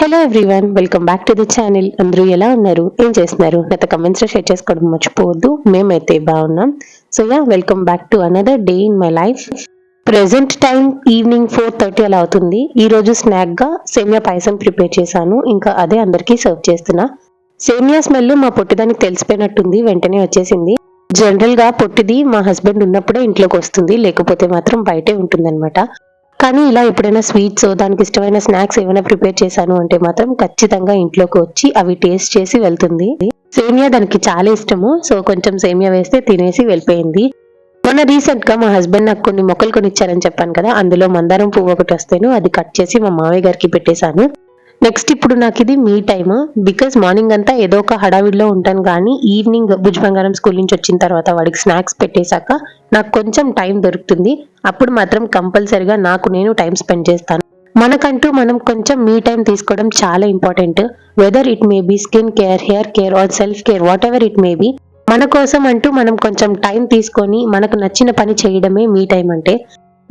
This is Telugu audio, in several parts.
Hello everyone welcome back to the channel అందరూ ఎలా ఉన్నారు? ఏం చేస్తున్నారు? గత కమెంట్స్ షేర్ చేసుకోవడం మర్చిపోవద్దు. మేమైతే బాగున్నాం. So yeah welcome back to another day in my life present time evening four thirty అలా అవుతుంది. ఈ రోజు స్నాక్గా సేమియా పాయసం ప్రిపేర్ చేశాను. ఇంకా అదే అందరికీ సర్వ్ చేస్తున్నా. సేమియా స్మెల్ మా పొట్టిదానికి తెలిసిపోయినట్టుంది. వెంటనే వచ్చేసింది. జనరల్గా పొట్టిది మా హస్బెండ్ ఉన్నప్పుడే ఇంట్లోకి వస్తుంది. లేకపోతే మాత్రం బయటే ఉంటుందన్నమాట. కానీ ఇలా ఎప్పుడైనా స్వీట్స్ దానికి ఇష్టమైన స్నాక్స్ ఏమైనా ప్రిపేర్ చేశాను అంటే మాత్రం ఖచ్చితంగా ఇంట్లోకి వచ్చి అవి టేస్ట్ చేసి వెళ్తుంది. సేమియా దానికి చాలా ఇష్టము. సో కొంచెం సేమియా వేస్తే తినేసి వెళ్ళిపోయింది. మొన్న రీసెంట్గా మా హస్బెండ్ నాకు కొన్ని మొక్కలు కొనిచ్చారని చెప్పాను కదా అందులో మందారం పువ్వు ఒకటి వస్తేను అది కట్ చేసి మా మామయ్య గారికి పెట్టేశాను. నెక్స్ట్ ఇప్పుడు నాకు ఇది మీ టైమ్ బికాస్ మార్నింగ్ అంతా ఏదో ఒక హడావిడిలో ఉంటాను కానీ ఈవినింగ్ భుజ్ బంగారం స్కూల్ నుంచి వచ్చిన తర్వాత వాడికి స్నాక్స్ పెట్టేశాక నాకు కొంచెం టైం దొరుకుతుంది. అప్పుడు మాత్రం కంపల్సరిగా నాకు నేను టైం స్పెండ్ చేస్తాను. మనకంటూ మనం కొంచెం మీ టైం తీసుకోవడం చాలా important whether it may be skin care hair care or self care whatever it may be మన కోసం అంటూ మనం కొంచెం టైం తీసుకొని మనకు నచ్చిన పని చేయడమే మీ టైం అంటే.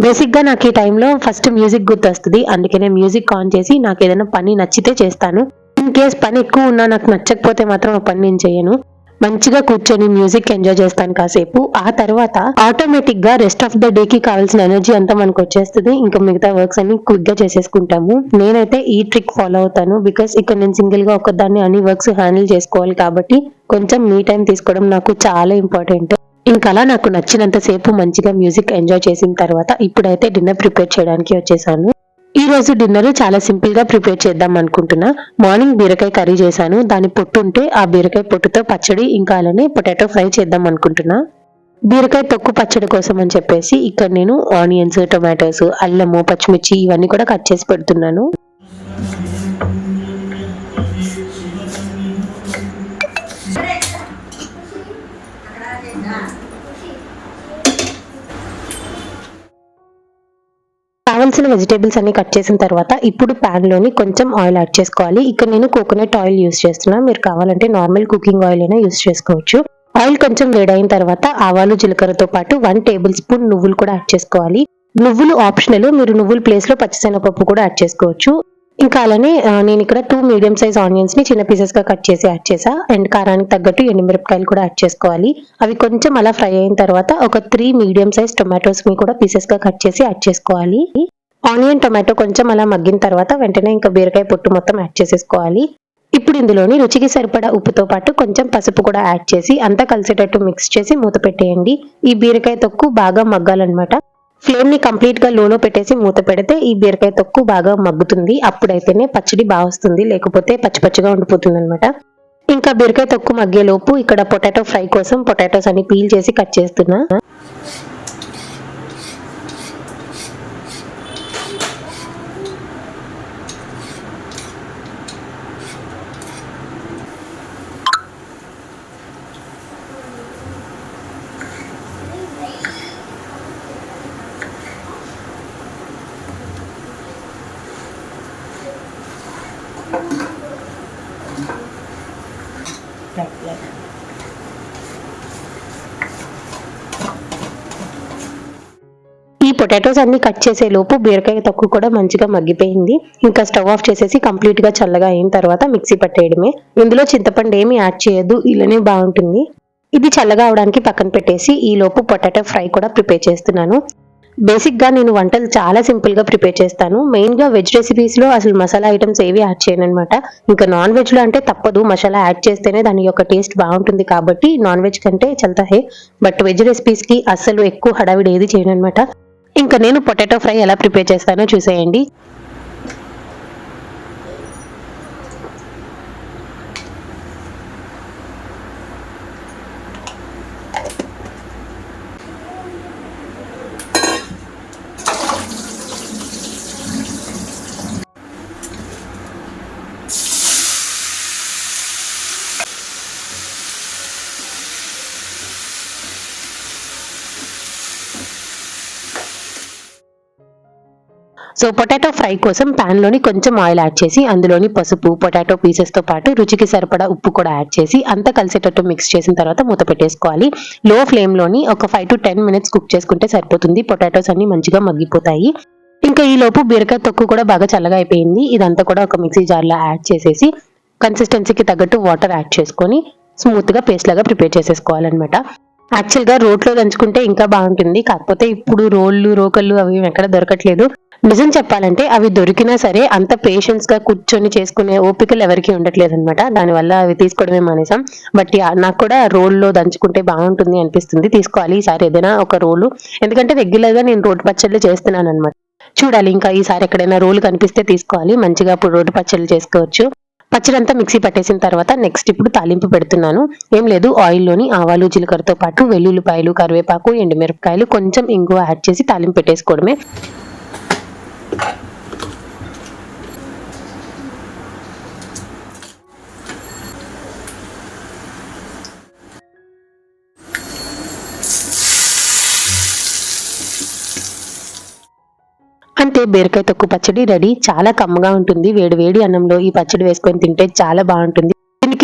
బేసిక్గా నాకు ఈ టైంలో ఫస్ట్ మ్యూజిక్ గుర్తొస్తుంది. అందుకే నేను మ్యూజిక్ ఆన్ చేసి నాకు ఏదైనా పని నచ్చితే చేస్తాను. ఇన్ కేస్ పని ఎక్కువ ఉన్నా నాకు నచ్చకపోతే మాత్రం ఆ పని నేను చేయను. మంచిగా కూర్చొని మ్యూజిక్ ఎంజాయ్ చేస్తాను కాసేపు. ఆ తర్వాత ఆటోమేటిక్గా రెస్ట్ ఆఫ్ ద డే కి కావాల్సిన ఎనర్జీ అంతా మనకు వచ్చేస్తుంది. ఇంకా మిగతా వర్క్స్ అన్ని క్విక్గా చేసేసుకుంటాము. నేనైతే ఈ ట్రిక్ ఫాలో అవుతాను బికాస్ ఇక్కడ నేను సింగిల్గా ఒకదాన్ని అన్ని వర్క్స్ హ్యాండిల్ చేసుకోవాలి కాబట్టి కొంచెం మీ టైం తీసుకోవడం నాకు చాలా ఇంపార్టెంట్ ఇంకా అలా నాకు నచ్చినంత సేపు మంచిగా మ్యూజిక్ ఎంజాయ్ చేసిన తర్వాత ఇప్పుడైతే డిన్నర్ ప్రిపేర్ చేయడానికి వచ్చేసాను. ఈ రోజు డిన్నర్ చాలా సింపుల్గా ప్రిపేర్ చేద్దాం అనుకుంటున్నా. మార్నింగ్ బీరకాయ కర్రీ చేశాను. దాని పొట్టు ఉంటే ఆ బీరకాయ పొట్టుతో పచ్చడి ఇంకా అలానే పొటాటో ఫ్రై చేద్దాం అనుకుంటున్నా. బీరకాయ తొక్కు పచ్చడి కోసం అని చెప్పేసి ఇక్కడ నేను ఆనియన్స్ టొమాటోస్ అల్లము పచ్చిమిర్చి ఇవన్నీ కూడా కట్ చేసి పెడుతున్నాను. కావాల్సిన వెజిటేబుల్స్ అన్ని కట్ చేసిన తర్వాత ఇప్పుడు ప్యాన్లోని కొంచెం ఆయిల్ యాడ్ చేసుకోవాలి. ఇక్కడ నేను కోకోనట్ ఆయిల్ యూస్ చేస్తున్నా. మీరు కావాలంటే నార్మల్ కుకింగ్ ఆయిల్ అయినా యూస్ చేసుకోవచ్చు. ఆయిల్ కొంచెం వేడైన తర్వాత ఆవాలు జీలకర్రతో పాటు వన్ టేబుల్ స్పూన్ నువ్వులు కూడా యాడ్ చేసుకోవాలి. నువ్వులు ఆప్షనల్. మీరు నువ్వుల ప్లేస్లో పచ్చిశనగపప్పు కూడా యాడ్ చేసుకోవచ్చు. ఇంకా అలానే నేను ఇక్కడ టూ మీడియం సైజ్ ఆనియన్స్ని చిన్న పీసెస్గా కట్ చేసి యాడ్ చేసా. అండ్ కారానికి తగ్గట్టు ఎండుమిరపకాయలు కూడా యాడ్ చేసుకోవాలి. అవి కొంచెం అలా ఫ్రై అయిన తర్వాత ఒక త్రీ మీడియం సైజ్ టొమాటోస్ని కూడా పీసెస్గా కట్ చేసి యాడ్ చేసుకోవాలి. ఆనియన్ టొమాటో కొంచెం అలా మగ్గిన తర్వాత వెంటనే ఇంకా బీరకాయ పొట్టు మొత్తం యాడ్ చేసేసుకోవాలి. ఇప్పుడు ఇందులోని రుచికి సరిపడా ఉప్పుతో పాటు కొంచెం పసుపు కూడా యాడ్ చేసి అంతా కలిసేటట్టు మిక్స్ చేసి మూత పెట్టేయండి. ఈ బీరకాయ తొక్కు బాగా మగ్గాలన్నమాట. ఫ్లేమ్ని కంప్లీట్గా లోలో పెట్టేసి మూత పెడితే ఈ బీరకాయ తొక్కు బాగా మగ్గుతుంది. అప్పుడైతేనే పచ్చడి బాగా వస్తుంది. లేకపోతే పచ్చి పచ్చిగా ఉండిపోతుంది అనమాట ఇంకా బీరకాయ తొక్కు మగ్గే లోపు ఇక్కడ పొటాటో ఫ్రై కోసం పొటాటోస్ అన్ని పీల్ చేసి కట్ చేస్తున్నా. పొటాటోస్ అన్ని కట్ చేసే లోపు బీరకాయ తక్కువ కూడా మంచిగా మగ్గిపోయింది. ఇంకా స్టవ్ ఆఫ్ చేసేసి కంప్లీట్గా చల్లగా అయిన తర్వాత మిక్సీ పట్టేయడమే. ఇందులో చింతపండు ఏమి యాడ్ చేయొద్దు ఇలానే బాగుంటుంది. ఇది చల్లగా అవడానికి పక్కన పెట్టేసి ఈ లోపు పొటాటో ఫ్రై కూడా ప్రిపేర్ చేస్తున్నాను. బేసిక్గా నేను వంటలు చాలా సింపుల్గా ప్రిపేర్ చేస్తాను. మెయిన్గా వెజ్ రెసిపీస్లో అసలు మసాలా ఐటమ్స్ ఏవి యాడ్ చేయను అనమాట ఇంకా నాన్ వెజ్లో అంటే తప్పదు మసాలా యాడ్ చేస్తేనే దాని యొక్క టేస్ట్ బాగుంటుంది కాబట్టి నాన్ వెజ్ కంటే చల్తా హే. బట్ వెజ్ రెసిపీస్కి అసలు ఎక్కువ హడావిడి ఏది చేయను అనమాట ఇంకా నేను పొటాటో ఫ్రై ఎలా ప్రిపేర్ చేస్తానో చూసేయండి. సో పొటాటో ఫ్రై కోసం పాన్లోని కొంచెం ఆయిల్ యాడ్ చేసి అందులోని పసుపు పొటాటో పీసెస్తో పాటు రుచికి సరిపడా ఉప్పు కూడా యాడ్ చేసి అంతా కలిసేటట్టు మిక్స్ చేసిన తర్వాత మూత పెట్టేసుకోవాలి. లో ఫ్లేమ్లోని ఒక five to ten minutes cook చేసుకుంటే సరిపోతుంది. పొటాటోస్ అన్ని మంచిగా మగ్గిపోతాయి. ఇంకా ఈ లోపు బీరకాయ తొక్కు కూడా బాగా చల్లగా అయిపోయింది. ఇదంతా కూడా ఒక మిక్సీ జార్లో యాడ్ చేసేసి కన్సిస్టెన్సీకి తగ్గట్టు వాటర్ యాడ్ చేసుకొని స్మూత్గా పేస్ట్ లాగా ప్రిపేర్ చేసేసుకోవాలన్నమాట. యాక్చువల్గా రోడ్లో రోట్లో దంచుకుంటే ఇంకా బాగుంటుంది. కాకపోతే ఇప్పుడు రోళ్ళు రోకళ్ళు అవి ఎక్కడ దొరకట్లేదు. నిజం చెప్పాలంటే అవి దొరికినా సరే అంత పేషెన్స్గా కూర్చొని చేసుకునే ఓపికలు ఎవరికి ఉండట్లేదు అనమాట దానివల్ల అవి తీసుకోవడమే మానేసాం బట్ నాకు కూడా రోల్లో దంచుకుంటే బాగుంటుంది అనిపిస్తుంది. తీసుకోవాలి. ఈసారి ఏదైనా ఒక రోలు. ఎందుకంటే రెగ్యులర్గా నేను రోడ్డు పచ్చళ్ళు చేస్తున్నాను అనమాట చూడాలి ఇంకా ఈసారి ఎక్కడైనా రోలు కనిపిస్తే తీసుకోవాలి. మంచిగా అప్పుడు రోడ్డు పచ్చళ్ళు చేసుకోవచ్చు. పచ్చడి అంతా మిక్సీ పట్టేసిన తర్వాత నెక్స్ట్ ఇప్పుడు తాలింపు పెడుతున్నాను. ఏం లేదు ఆయిల్లోని ఆవాలు జీలకర్రతో పాటు వెల్లుల్లిపాయలు కరివేపాకు ఎండుమిరపకాయలు కొంచెం ఇంగువ యాడ్ చేసి తాలింపు పెట్టేసుకోవడమే. అంతే బీరకాయ తొక్కు పచ్చడి రెడీ. చాలా కమ్మగా ఉంటుంది. వేడి వేడి అన్నంలో ఈ పచ్చడి వేసుకొని తింటే చాలా బాగుంటుంది.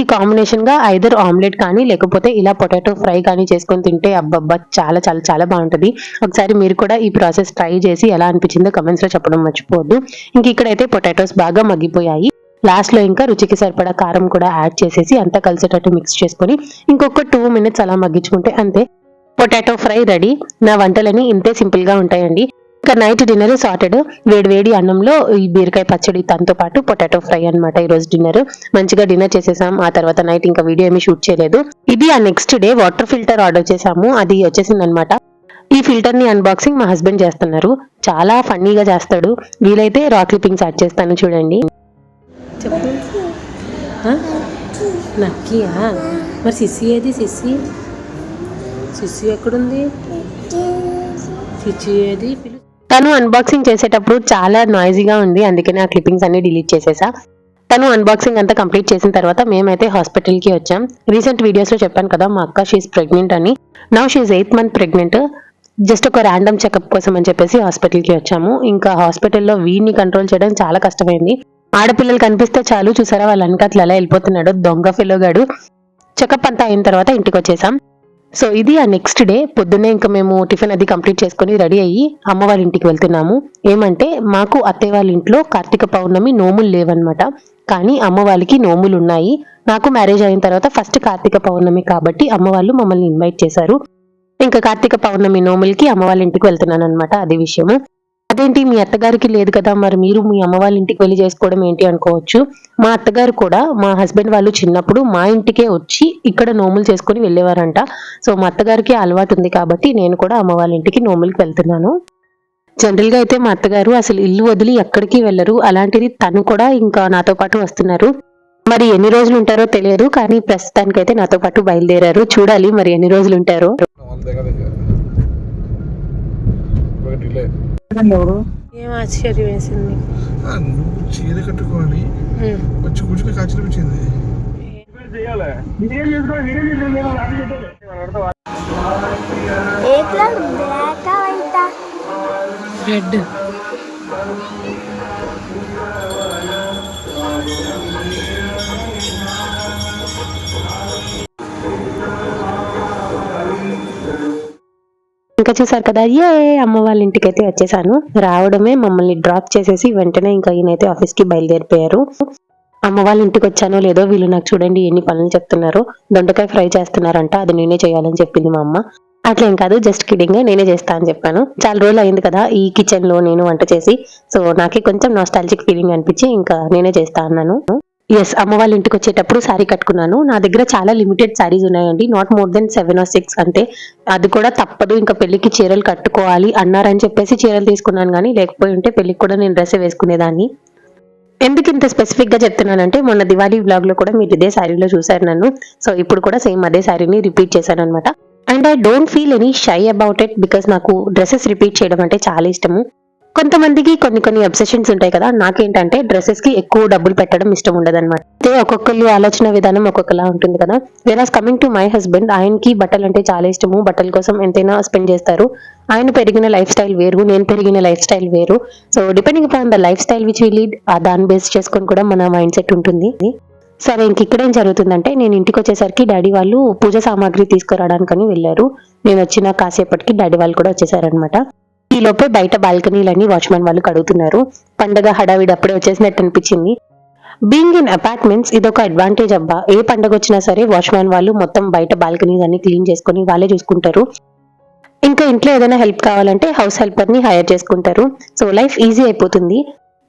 దీనికి కాంబినేషన్గా ఐదర్ ఆమ్లెట్ కానీ లేకపోతే ఇలా పొటాటో ఫ్రై కానీ చేసుకొని తింటే అబ్బబ్బా చాలా చాలా చాలా బాగుంటుంది. ఒకసారి మీరు కూడా ఈ ప్రాసెస్ ట్రై చేసి ఎలా అనిపించిందో కమెంట్స్లో చెప్పడం మర్చిపోవద్దు. ఇంక ఇక్కడైతే పొటాటోస్ బాగా మగ్గిపోయాయి. లాస్ట్లో ఇంకా రుచికి సరిపడా కారం కూడా యాడ్ చేసేసి అంతా కలిసేటట్టు మిక్స్ చేసుకొని ఇంకొక టూ మినిట్స్ అలా మగ్గించుకుంటే అంతే. పొటాటో ఫ్రై రెడీ నా వంటలని ఇంతే సింపుల్గా ఉంటాయండి. ఇంకా నైట్ డిన్నర్ సార్టెడ్ వేడి వేడి అన్నంలో ఈ బీరకాయ పచ్చడి దాంతో పాటు పొటాటో ఫ్రై అన్నమాట ఈ రోజు డిన్నర్. మంచిగా డిన్నర్ చేసేసాం. ఆ తర్వాత నైట్ ఇంకా వీడియో ఏమీ షూట్ చేయలేదు. ఇది ఆ next day water filter order చేసాము. అది వచ్చేసింది అనమాట ఈ ఫిల్టర్ని అన్బాక్సింగ్ మా హస్బెండ్ చేస్తున్నారు. చాలా ఫన్నీగా చేస్తాడు. వీలైతే రా క్లిప్పింగ్స్ యాడ్ చేస్తాను చూడండి. నక్కియా? మరి సిస్సి ఏది సిస్సి సిస్సి ఎక్కడుంది? సిచ్చి ఏది? తను అన్బాక్సింగ్ చేసేటప్పుడు చాలా నాయిజీగా ఉంది. అందుకనే ఆ క్లిప్పింగ్స్ అన్ని డిలీట్ చేసేసా. తను అన్బాక్సింగ్ అంతా కంప్లీట్ చేసిన తర్వాత మేమైతే హాస్పిటల్కి వచ్చాం. రీసెంట్ వీడియోస్లో చెప్పాను కదా మా అక్క షీఈ్ ప్రెగ్నెంట్ అని. Now she eighth month pregnant just ఒక ర్యాండమ్ చెకప్ కోసం అని చెప్పేసి హాస్పిటల్కి వచ్చాము. ఇంకా హాస్పిటల్లో వీడిని కంట్రోల్ చేయడం చాలా కష్టమైంది. ఆడపిల్లలు కనిపిస్తే చాలు చూసారా? వాళ్ళ వెనకాతలు ఎలా వెళ్ళిపోతున్నాడు దొంగ ఫిలోగాడు. చెకప్ అంతా అయిన తర్వాత ఇంటికి వచ్చేసాం. సో ఇది ఆ నెక్స్ట్ డే పొద్దున్నే ఇంకా మేము టిఫిన్ అది కంప్లీట్ చేసుకుని రెడీ అయ్యి అమ్మ వాళ్ళ ఇంటికి వెళ్తున్నాము. ఏమంటే మాకు అత్తయ్య వాళ్ళ ఇంట్లో కార్తీక పౌర్ణమి నోములు లేవన్నమాట. కానీ అమ్మ వాళ్ళకి నోములు ఉన్నాయి. నాకు మ్యారేజ్ అయిన తర్వాత ఫస్ట్ కార్తీక పౌర్ణమి కాబట్టి అమ్మ వాళ్ళు మమ్మల్ని ఇన్వైట్ చేశారు. ఇంకా కార్తీక పౌర్ణమి నోములకి అమ్మ వాళ్ళ ఇంటికి వెళ్తున్నాను అనమాట అది విషయము. అదేంటి? మీ అత్తగారికి లేదు కదా మరి మీరు మీ అమ్మ వాళ్ళ ఇంటికి వెళ్ళి చేసుకోవడం ఏంటి అనుకోవచ్చు. మా అత్తగారు కూడా మా హస్బెండ్ వాళ్ళు చిన్నప్పుడు మా ఇంటికే వచ్చి ఇక్కడ నోములు చేసుకుని వెళ్ళేవారంట. సో మా అత్తగారికి అలవాటు ఉంది కాబట్టి నేను కూడా అమ్మ వాళ్ళ ఇంటికి నోములకి వెళ్తున్నాను. జనరల్గా అయితే మా అత్తగారు అసలు ఇల్లు వదిలి ఎక్కడికి వెళ్ళరు. అలాంటిది తను కూడా ఇంకా నాతో పాటు వస్తున్నారు. మరి ఎన్ని రోజులు ఉంటారో తెలియదు కానీ ప్రస్తుతానికైతే నాతో పాటు బయలుదేరారు. చూడాలి మరి ఎన్ని రోజులు ఉంటారో. డిలే ఏం ఆశ్చర్యం వేసింది? ఆ, నువ్వు చీర కట్టుకోవాలి. వచ్చి కూర్చుని వైటా రెడ్ ఇంకా చూసారు కదా ఏ అమ్మ వాళ్ళ ఇంటికి అయితే వచ్చేసాను. రావడమే మమ్మల్ని డ్రాప్ చేసేసి వెంటనే ఇంకా ఈయనైతే ఆఫీస్కి బయలుదేరిపోయారు. అమ్మ వాళ్ళ ఇంటికి వచ్చానో లేదో వీళ్ళు నాకు చూడండి ఎన్ని పనులు చెప్తున్నారు. దొండకాయ ఫ్రై చేస్తున్నారంట అది నేనే చేయాలని చెప్పింది మా అమ్మ. అట్లేం కాదు జస్ట్ కిడింగ్ నేనే చేస్తా అని చెప్పాను. చాలా రోజులు అయింది కదా ఈ కిచెన్లో నేను వంట చేసి సో నాకే కొంచెం నాస్టాలజిక్ ఫీలింగ్ అనిపించి ఇంకా నేనే చేస్తా అన్నాను. ఎస్ అమ్మ వాళ్ళ ఇంటికి వచ్చేటప్పుడు శారీ కట్టుకున్నాను. నా దగ్గర చాలా లిమిటెడ్ శారీస్ ఉన్నాయండి. Not more than seven or six అంటే అది కూడా తప్పదు. ఇంకా పెళ్ళికి చీరలు కట్టుకోవాలి అన్నారని చెప్పేసి చీరలు తీసుకున్నాను కానీ లేకపోయి ఉంటే పెళ్ళికి కూడా నేను డ్రెస్ వేసుకునేదాన్ని. ఎందుకు ఇంత స్పెసిఫిక్గా చెప్తున్నానంటే మొన్న దివాళీ బ్లాగ్లో కూడా మీరు ఇదే శారీలో చూసారు నన్ను. సో ఇప్పుడు కూడా సేమ్ అదే శారీని రిపీట్ చేశాను అనమాట and I don't feel any shy about it because నాకు డ్రెస్సెస్ రిపీట్ చేయడం అంటే చాలా ఇష్టము. కొంతమందికి కొన్ని కొన్ని అబ్సెషన్స్ ఉంటాయి కదా నాకేంటంటే డ్రెస్సెస్కి ఎక్కువ డబ్బులు పెట్టడం ఇష్టం ఉండదు అనమాట అయితే ఒక్కొక్కరి ఆలోచన విధానం ఒక్కొక్కలా ఉంటుంది కదా. Whereas coming to my husband ఆయనకి బట్టలు అంటే చాలా ఇష్టము. బట్టల కోసం ఎంతైనా స్పెండ్ చేస్తారు. ఆయన పెరిగిన లైఫ్ స్టైల్ వేరు నేను పెరిగిన లైఫ్ స్టైల్ వేరు. So depending upon the lifestyle which lead దాన్ని బేస్ చేసుకొని కూడా మన మైండ్ సెట్ ఉంటుంది. సరే ఇంక ఇక్కడ ఏం జరుగుతుందంటే నేను ఇంటికి వచ్చేసరికి డాడీ వాళ్ళు పూజ సామాగ్రి తీసుకురావడానికని వెళ్ళారు. నేను వచ్చిన కాసేపటికి డాడీ వాళ్ళు కూడా వచ్చేసారనమాట ఈ లోపే బయట బాల్కనీలన్నీ వాచ్మెన్ వాళ్ళు కడుగుతున్నారు. పండగ హడావిడి అప్పుడే వచ్చేసినట్టు అనిపించింది. బీయింగ్ ఇన్ అపార్ట్మెంట్స్ ఇదొక అడ్వాంటేజ్ అబ్బా. ఏ పండగ వచ్చినా సరే వాచ్మెన్ వాళ్ళు మొత్తం బయట బాల్కనీస్ అన్ని క్లీన్ చేసుకొని వాళ్ళే చూసుకుంటారు. ఇంకా ఇంట్లో ఏదైనా హెల్ప్ కావాలంటే హౌస్ హెల్పర్ని హైర్ చేసుకుంటారు. సో లైఫ్ ఈజీ అయిపోతుంది.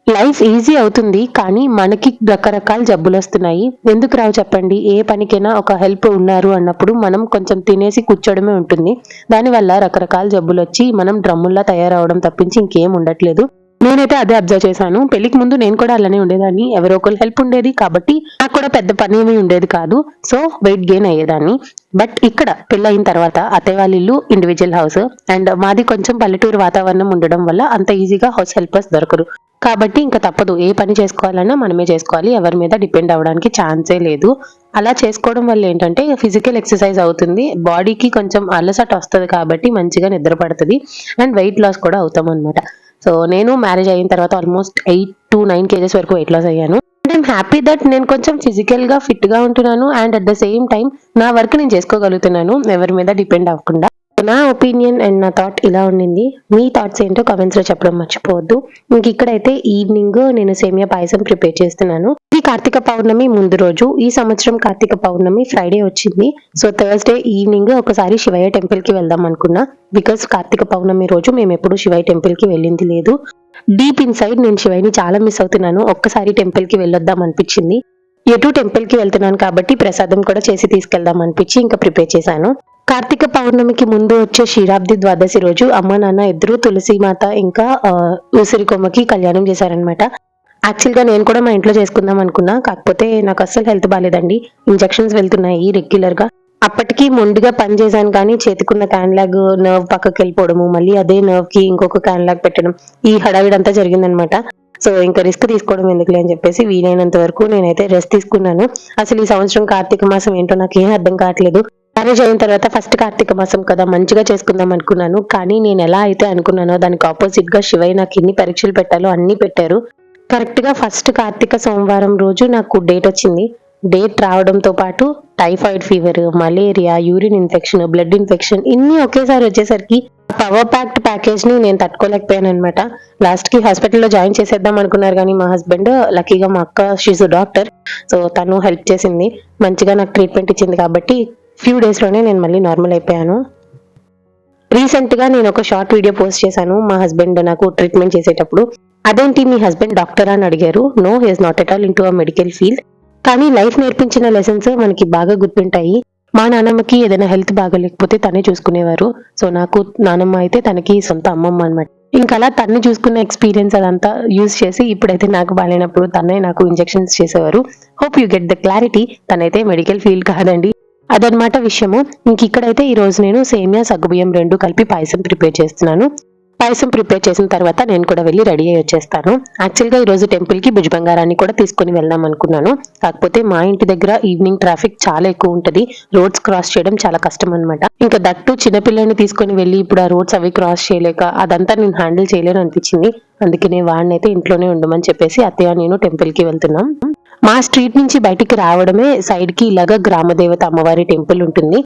లైఫ్ ఈజీ అవుతుంది కానీ మనకి రకరకాల జబ్బులు వస్తున్నాయి. ఎందుకు రావు చెప్పండి? ఏ పనికైనా ఒక హెల్ప్ ఉన్నారు అన్నప్పుడు మనం కొంచెం తినేసి కూర్చోవడమే ఉంటుంది. దానివల్ల రకరకాల జబ్బులు వచ్చి మనం డ్రమ్ముల్లా తయారవడం తప్పించి ఇంకేం ఉండట్లేదు. నేనైతే అదే అబ్జర్వ్ చేశాను. పెళ్ళికి ముందు నేను కూడా అలానే ఉండేదాన్ని. ఎవరో ఒకరు హెల్ప్ ఉండేది కాబట్టి నాకు కూడా పెద్ద పని ఏమీ ఉండేది కాదు. సో వెయిట్ గెయిన్ అయ్యేదాన్ని. బట్ ఇక్కడ పెళ్ళి అయిన తర్వాత అత్తయ్య వాళ్ళ ఇల్లు ఇండివిజువల్ హౌస్ అండ్ మాది కొంచెం పల్లెటూరు వాతావరణం ఉండడం వల్ల అంత ఈజీగా హౌస్ హెల్పర్స్ దొరకరు. కాబట్టి ఇంకా తప్పదు. ఏ పని చేసుకోవాలన్నా మనమే చేసుకోవాలి. ఎవరి మీద డిపెండ్ అవ్వడానికి ఛాన్సే లేదు. అలా చేసుకోవడం వల్ల ఏంటంటే ఫిజికల్ ఎక్సర్సైజ్ అవుతుంది. బాడీకి కొంచెం అలసట వస్తుంది కాబట్టి మంచిగా నిద్ర పడుతుంది. అండ్ వెయిట్ లాస్ కూడా అవుతాం అనమాట సో నేను మ్యారేజ్ అయిన తర్వాత almost eight to nine kgs వరకు వెయిట్ లాస్ అయ్యాను. అండ్ ఐమ్ హ్యాపీ దట్ నేను కొంచెం ఫిజికల్గా ఫిట్గా ఉంటున్నాను. And at the same time నా వర్క్ నేను చేసుకోగలుగుతున్నాను. ఎవరి మీద డిపెండ్ అవ్వకుండా. నా ఒపీనియన్ అండ్ నా థాట్ ఇలా ఉండింది. మీ థాట్స్ ఏంటో కమెంట్స్లో చెప్పడం మర్చిపోవద్దు. ఇంక ఇక్కడైతే ఈవినింగ్ నేను సేమియా పాయసం ప్రిపేర్ చేస్తున్నాను. ఇది కార్తీక పౌర్ణమి ముందు రోజు. ఈ సంవత్సరం కార్తీక పౌర్ణమి ఫ్రైడే వచ్చింది. సో థర్స్డే ఈవినింగ్ ఒకసారి శివయ్య టెంపుల్కి వెళ్దాం అనుకున్నా. బికాస్ కార్తీక పౌర్ణమి రోజు మేము ఎప్పుడు శివయ్య టెంపుల్కి వెళ్ళింది లేదు. డీప్ ఇన్ సైడ్ నేను శివయ్యని చాలా మిస్ అవుతున్నాను. ఒక్కసారి టెంపుల్కి వెళ్ళొద్దాం అనిపించింది. ఎటు టెంపుల్కి వెళ్తున్నాను కాబట్టి ప్రసాదం కూడా చేసి తీసుకెళ్దాం అనిపించి ఇంకా ప్రిపేర్ చేశాను. కార్తీక పౌర్ణమికి ముందు వచ్చే శీరాబ్ది ద్వాదశి రోజు అమ్మ నాన్న ఇద్దరు తులసి మాత ఇంకా ఉసిరి కొమ్మకి కళ్యాణం చేశారనమాట యాక్చువల్గా నేను కూడా మా ఇంట్లో చేసుకుందాం అనుకున్నా కాకపోతే నాకు అస్సలు హెల్త్ బాగాలేదండి ఇంజెక్షన్స్ వెళ్తున్నాయి రెగ్యులర్గా. అప్పటికి మొండిగా పని చేశాను కానీ చేతికున్న క్యాన్లాగ్ నర్వ్ పక్కకి వెళ్ళిపోవడము మళ్ళీ అదే నర్వ్కి ఇంకొక క్యాన్లాగ్ పెట్టడం ఈ హడావిడంతా జరిగిందనమాట సో ఇంకా రిస్క్ తీసుకోవడం ఎందుకులే అని చెప్పేసి వీలైనంత వరకు నేనైతే రెస్ట్ తీసుకున్నాను. అసలు ఈ సంవత్సరం కార్తీక మాసం ఏంటో నాకు ఏం అర్థం కావట్లేదు. మ్యారేజ్ అయిన తర్వాత ఫస్ట్ కార్తీక మాసం కదా మంచిగా చేసుకుందాం అనుకున్నాను. కానీ నేను ఎలా అయితే అనుకున్నానో దానికి ఆపోజిట్గా శివయ్య నాకు ఎన్ని పరీక్షలు పెట్టాలో అన్ని పెట్టారు. కరెక్ట్గా ఫస్ట్ కార్తీక సోమవారం రోజు నాకు డేట్ వచ్చింది. డేట్ రావడంతో పాటు typhoid fever malaria urine infection blood infection ఇన్ని ఒకేసారి వచ్చేసరికి పవర్ ప్యాక్డ్ ప్యాకేజ్ని నేను తట్టుకోలేకపోయాను అనమాట లాస్ట్కి హాస్పిటల్లో జాయిన్ చేసేద్దాం అనుకున్నారు కానీ మా హస్బెండ్ లక్కీగా మా అక్క షీజ్ డాక్టర్ సో తను హెల్ప్ చేసింది. మంచిగా నాకు ట్రీట్మెంట్ ఇచ్చింది కాబట్టి ఫ్యూ డేస్లోనే నేను మళ్ళీ నార్మల్ అయిపోయాను. రీసెంట్గా నేను ఒక షార్ట్ వీడియో పోస్ట్ చేశాను మా హస్బెండ్ నాకు ట్రీట్మెంట్ చేసేటప్పుడు. అదేంటి మీ హస్బెండ్ డాక్టర్ అని అడిగారు. No he's not at all into a medical field కానీ లైఫ్ నేర్పించిన లెసన్స్ మనకి బాగా గుర్తుంటాయి. మా నాన్నమ్మకి ఏదైనా హెల్త్ బాగోలేకపోతే తనే చూసుకునేవారు. సో నాకు నానమ్మ అయితే తనకి సొంత అమ్మమ్మ అనమాట ఇంకా అలా తన్ని చూసుకున్న ఎక్స్పీరియన్స్ అదంతా యూజ్ చేసి ఇప్పుడైతే నాకు బాగాలేనప్పుడు తనే నాకు ఇంజెక్షన్స్ చేసేవారు. Hope you get the clarity తనైతే మెడికల్ ఫీల్డ్ కాదండి. అదనమాట విషయము. ఇంక ఇక్కడైతే ఈరోజు నేను సేమియా సగ్గుబియ్యం రెండు కలిపి పాయసం ప్రిపేర్ చేస్తున్నాను. పాయసం ప్రిపేర్ చేసిన తర్వాత నేను కూడా వెళ్ళి రెడీ అయ్యి వచ్చేస్తాను. యాక్చువల్గా ఈరోజు ఈ రోజు టెంపుల్కి భుజ్ బంగారాన్ని కూడా తీసుకొని వెళ్దాం అనుకున్నాను. కాకపోతే మా ఇంటి దగ్గర ఈవినింగ్ ట్రాఫిక్ చాలా ఎక్కువ ఉంటుంది. రోడ్స్ క్రాస్ చేయడం చాలా కష్టం అనమాట ఇంకా దట్టు చిన్నపిల్లల్ని తీసుకొని వెళ్ళి ఇప్పుడు ఆ రోడ్స్ అవి క్రాస్ చేయలేక అదంతా నేను హ్యాండిల్ చేయలేను అనిపించింది. అందుకనే వాడిని అయితే ఇంట్లోనే ఉండమని చెప్పేసి అత్తయ్య నేను టెంపుల్కి వెళ్తున్నాం. మా స్ట్రీట్ నుంచి బయటికి రావడమే సైడ్కి ఇలాగా గ్రామదేవత అమ్మవారి టెంపుల్ ఉంటుంది.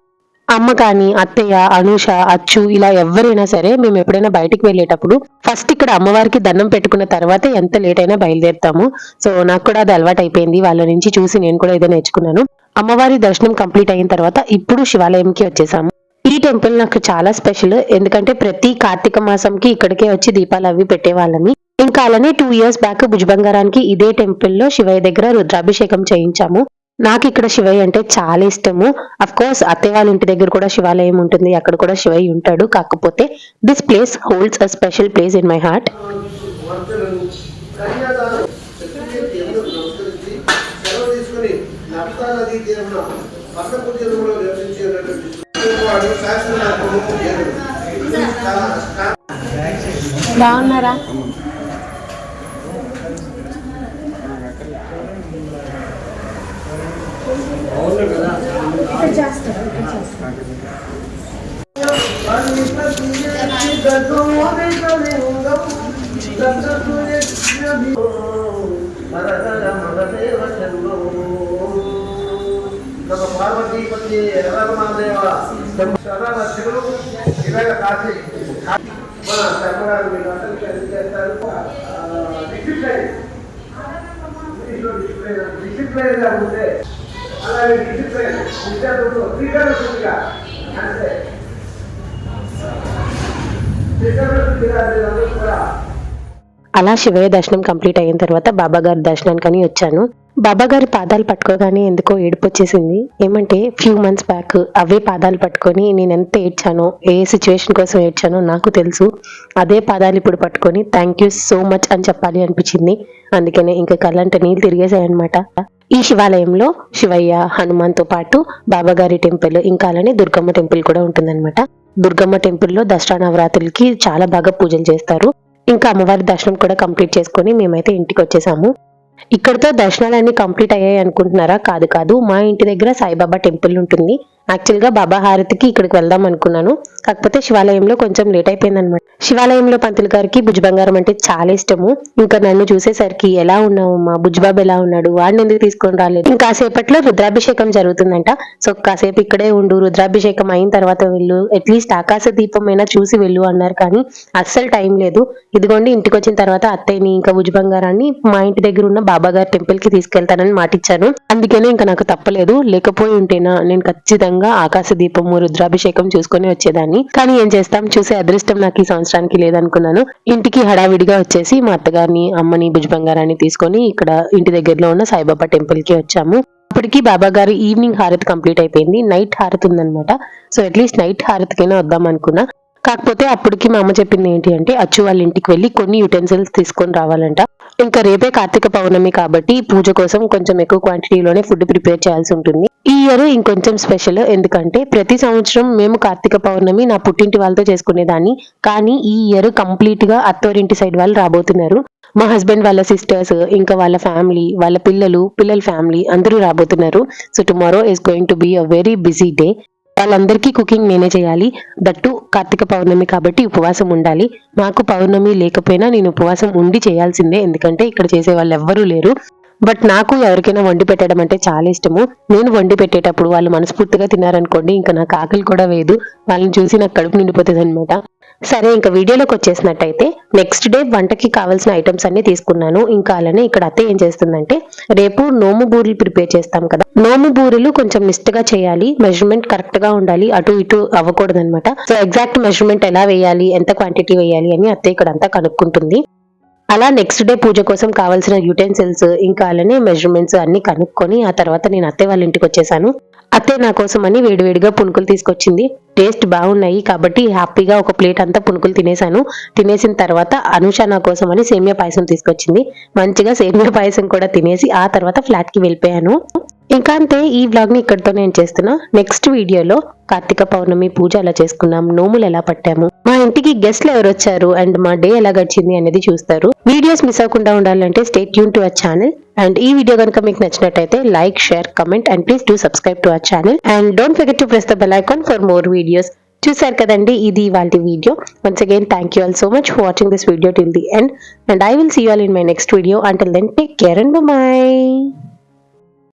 అమ్మ కానీ అత్తయ్య అనూష అచ్చు ఇలా ఎవరైనా సరే మేము ఎప్పుడైనా బయటికి వెళ్ళేటప్పుడు ఫస్ట్ ఇక్కడ అమ్మవారికి దండం పెట్టుకున్న తర్వాత ఎంత లేట్ అయినా బయలుదేరుతాము. సో నాకు కూడా అది అలవాటు అయిపోయింది. వాళ్ళ నుంచి చూసి నేను కూడా ఏదో నేర్చుకున్నాను. అమ్మవారి దర్శనం కంప్లీట్ అయిన తర్వాత ఇప్పుడు శివాలయంకి వచ్చేసాము. ఈ టెంపుల్ నాకు చాలా స్పెషల్. ఎందుకంటే ప్రతి కార్తీక మాసంకి ఇక్కడికే వచ్చి దీపాలు అవి పెట్టేవాళ్ళని. ఇంకా అలానే టూ ఇయర్స్ బ్యాక్ భుజబంగారానికి ఇదే టెంపుల్లో శివయ్య దగ్గర రుద్రాభిషేకం చేయించాము. నాకు ఇక్కడ శివయ్య అంటే చాలా ఇష్టము. అఫ్ కోర్స్ అత్తయ్య వాళ్ళ ఇంటి దగ్గర కూడా శివాలయం ఉంటుంది. అక్కడ కూడా శివయ్య ఉంటాడు. కాకపోతే this place holds a special place in my heart బాగున్నారా? పార్వతీపతి రమణదేవ శరణ శివుడు ఇరగ కాశీ మన చర్మరాలు మీరు అసలు ఎందుకు చేస్తారు డిసిప్లైన్ డిసిప్లైన్గా ఉంటే అలా శివయ్య దర్శనం కంప్లీట్ అయిన తర్వాత బాబా గారి దర్శనానికని వచ్చాను. బాబా గారి పాదాలు పట్టుకోగానే ఎందుకో ఏడుపు వచ్చేసింది. ఏమంటే ఫ్యూ మంత్స్ బ్యాక్ అవే పాదాలు పట్టుకొని నేను ఎంత ఏడ్చానో ఏ సిచ్యువేషన్ కోసం ఏడ్చానో నాకు తెలుసు. అదే పాదాలు ఇప్పుడు పట్టుకొని థ్యాంక్ యూ సో మచ్ అని చెప్పాలి అనిపించింది. అందుకనే ఇంకా కళ్ళంట నీళ్ళు తిరిగేసాయన్నమాట ఈ శివాలయంలో శివయ్య హనుమాన్తో పాటు బాబాగారి టెంపుల్ ఇంకా అలానే దుర్గమ్మ టెంపుల్ కూడా ఉంటుందన్నమాట. దుర్గమ్మ టెంపుల్లో దసరా నవరాత్రులకి చాలా బాగా పూజలు చేస్తారు. ఇంకా అమ్మవారి దర్శనం కూడా కంప్లీట్ చేసుకొని మేమైతే ఇంటికి వచ్చేసాము. ఇక్కడతో దర్శనాలన్నీ కంప్లీట్ అయ్యాయి అనుకుంటున్నారా? కాదు కాదు. మా ఇంటి దగ్గర సాయిబాబా టెంపుల్ ఉంటుంది. యాక్చువల్గా బాబా హారతికి ఇక్కడికి వెళ్దాం అనుకున్నాను. కాకపోతే శివాలయంలో కొంచెం లేట్ అయిపోయింది అనమాట శివాలయంలో పంతులు గారికి భుజ బంగారం అంటే చాలా ఇష్టము. ఇంకా నన్ను చూసేసరికి ఎలా ఉన్నావు మా బుజ్బాబు ఎలా ఉన్నాడు? వాడిని ఎందుకు తీసుకొని రాలేదు? ఇంకా కాసేపట్లో రుద్రాభిషేకం జరుగుతుందంట. సో కాసేపు ఇక్కడే ఉండు. రుద్రాభిషేకం అయిన తర్వాత వెళ్ళు. అట్లీస్ట్ ఆకాశ దీపం అయినా చూసి వెళ్ళు అన్నారు కానీ అస్సలు టైం లేదు. ఇదిగోండి ఇంటికి వచ్చిన తర్వాత అత్తయ్యని ఇంకా భుజ బంగారాన్ని మా ఇంటి దగ్గర ఉన్న బాబా గారి టెంపుల్కి తీసుకెళ్తానని మాటిచ్చాను. అందుకనే ఇంకా నాకు తప్పలేదు. లేకపోయి ఉంటేనా నేను ఖచ్చితంగా ఆకాశ దీపము రుద్రాభిషేకం చూసుకొని వచ్చేదాన్ని. కానీ ఏం చేస్తాం? చూసే అదృష్టం నాకు ఈ సంవత్సరానికి లేదనుకున్నాను. ఇంటికి హడావిడిగా వచ్చేసి మా అత్తగారిని అమ్మని భుజ బంగారాన్ని తీసుకొని ఇక్కడ ఇంటి దగ్గరలో ఉన్న సాయిబాబా టెంపుల్కి వచ్చాము. అప్పటికి బాబా గారు ఈవినింగ్ హారతి కంప్లీట్ అయిపోయింది. నైట్ హారతి ఉందన్నమాట. సో అట్లీస్ట్ నైట్ హారతికైనా వద్దాం అనుకున్నా. కాకపోతే అప్పటికి మా అమ్మ చెప్పింది ఏంటి అంటే అచ్చు వాళ్ళ ఇంటికి వెళ్ళి కొన్ని యుటెన్సిల్స్ తీసుకొని రావాలంట. ఇంకా రేపే కార్తీక పౌర్ణమి కాబట్టి పూజ కోసం కొంచెం ఎక్కువ క్వాంటిటీలోనే ఫుడ్ ప్రిపేర్ చేయాల్సి ఉంటుంది. ఈ ఇయర్ ఇంకొంచెం స్పెషల్ ఎందుకంటే ప్రతి సంవత్సరం మేము కార్తీక పౌర్ణమి నా పుట్టింటి వాళ్ళతో చేసుకునేదాన్ని. కానీ ఈ ఇయర్ కంప్లీట్గా అత్తోరింటి సైడ్ వాళ్ళు రాబోతున్నారు. మా హస్బెండ్ వాళ్ళ సిస్టర్స్ ఇంకా వాళ్ళ ఫ్యామిలీ వాళ్ళ పిల్లలు పిల్లల ఫ్యామిలీ అందరూ రాబోతున్నారు. So tomorrow is going to be a very busy day వాళ్ళందరికీ కుకింగ్ నేనే చేయాలి. దట్టు కార్తీక పౌర్ణమి కాబట్టి ఉపవాసం ఉండాలి. మాకు పౌర్ణమి లేకపోయినా నేను ఉపవాసం ఉండి చేయాల్సిందే. ఎందుకంటే ఇక్కడ చేసే వాళ్ళు ఎవ్వరూ లేరు. బట్ నాకు ఎవరికైనా వండి పెట్టడం అంటే చాలా ఇష్టము. నేను వండి పెట్టేటప్పుడు వాళ్ళు మనస్ఫూర్తిగా తిన్నారనుకోండి ఇంకా నాకు ఆకలి కూడా వేయదు. వాళ్ళని చూసి నాకు కడుపు నిండిపోతుంది అనమాట సరే ఇంకా వీడియోలోకి వచ్చేసినట్టయితే నెక్స్ట్ డే వంటకి కావాల్సిన ఐటమ్స్ అన్ని తీసుకున్నాను. ఇంకా అలానే ఇక్కడ అత్త ఏం చేస్తుందంటే రేపు నోము బూరెలు ప్రిపేర్ చేస్తాం కదా. నోము బూరెలు కొంచెం నిష్టగా చేయాలి మెజర్మెంట్ కరెక్ట్గా ఉండాలి అటు ఇటు అవ్వకూడదు అనమాట సో ఎగ్జాక్ట్ మెజర్మెంట్ ఎలా వేయాలి ఎంత క్వాంటిటీ వేయాలి అని అత్త ఇక్కడ అంతా కనుక్కుంటుంది. అలా నెక్స్ట్ డే పూజ కోసం కావాల్సిన యూటెన్సిల్స్ ఇంకా అలానే మెజర్మెంట్స్ అన్ని కనుక్కొని ఆ తర్వాత నేను అత్తే వాళ్ళ ఇంటికి వచ్చేసాను. అత్తే నా కోసం అని వేడివేడిగా పునుకులు తీసుకొచ్చింది. టేస్ట్ బాగున్నాయి కాబట్టి హ్యాపీగా ఒక ప్లేట్ అంతా పునుకులు తినేసాను తినేసిన తర్వాత అనుష నా కోసం అని సేమియా పాయసం తీసుకొచ్చింది. మంచిగా సేమియా పాయసం కూడా తినేసి ఆ తర్వాత ఫ్లాట్కి వెళ్ళిపోయాను. ఇంకా అంతే ఈ వ్లాగ్ని ఇక్కడితో నేను చేస్తున్నా. నెక్స్ట్ వీడియోలో కార్తీక పౌర్ణమి పూజ ఎలా చేసుకున్నాం నోములు ఎలా పట్టాము మా ఇంటికి గెస్ట్లు ఎవరు వచ్చారు అండ్ మా డే ఎలా గడిచింది అనేది చూస్తారు. వీడియోస్ మిస్ అవ్వకుండా ఉండాలంటే stay tuned to our channel. And ఈ వీడియో కనుక మీకు నచ్చినట్టయితే like share comment and please do subscribe to our channel and don't forget to press the bell icon for more videos చూసారు కదండి? ఇది ఇవాళ video once again thank you all so much for watching this video till the end and I will see you all in my next video until then take care and bye